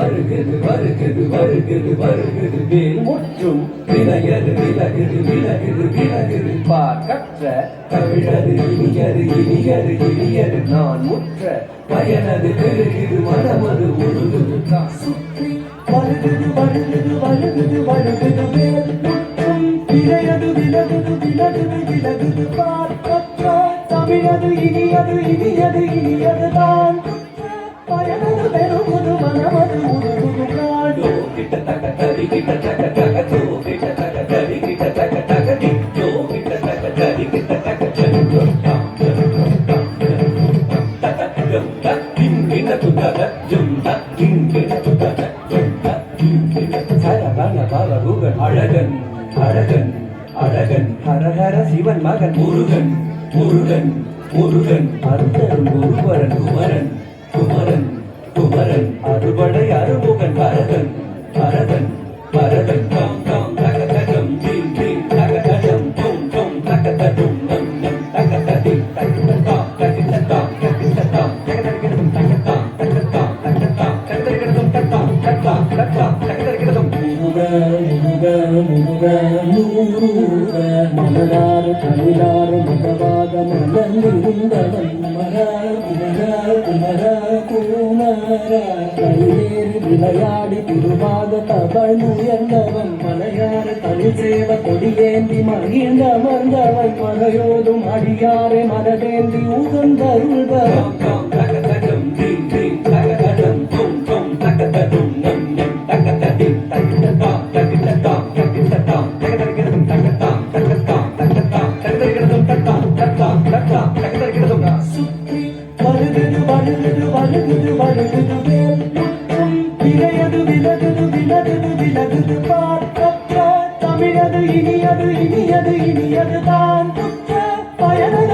வருகிறது வருகிறது வருகிறது வருகிறது. வேல் முற்றும் விலகது விலகுது விலகுது விலகுது பார்க்கற்ற தமிழது இனியது இனியது இனியது நான் முற்ற பயனது பெருகுது மனமது உருகுது. சுற்றி வருகுது வருகுது வருகுது வருகுது வேல் முற்றும் விலையது விலகுது விலகுது விலகுது பார்க்கற்ற தமிழது இனியது இனியது இனியது தான் ஜம் டம் ஜம் டம் ஜம் தக்க ஜம் தக் கிம் கிட்ட துதக ஜம் தக் கிம் கிட்ட துதக ஜம் தக் கிம் கிட்ட சரவண பவருகன் அழகன் அழகன் அழகன் ஹரஹர சிவன் மகன் முருகன் முருகன் முருகன் அருந்தரும் குருவரன் குமரன் குமரன் குமரன் அறுபடை முருக முருக மகவாத மலர்ந்திருந்தவன். குமரா குமரா குமரா குமாரா கைவேறு விளையாடி திருவாத தவழ்ந்துயர்ந்தவன் உயர்ந்தவன். மலையாறு தமிழ் சேவ கொடியேந்தி மகிழ்ந்த அமர்ந்தவன். மலையோதும் அடியாரை மரதேந்தி உகந்தருள்பவன். அழுகுது வழகுது வேல் முட்டும் விளையது விலகுது விலகுது விலகுது பார்க்கற்ற தமிழது இனியது இனியது இனியது தான். புற்ற பயனது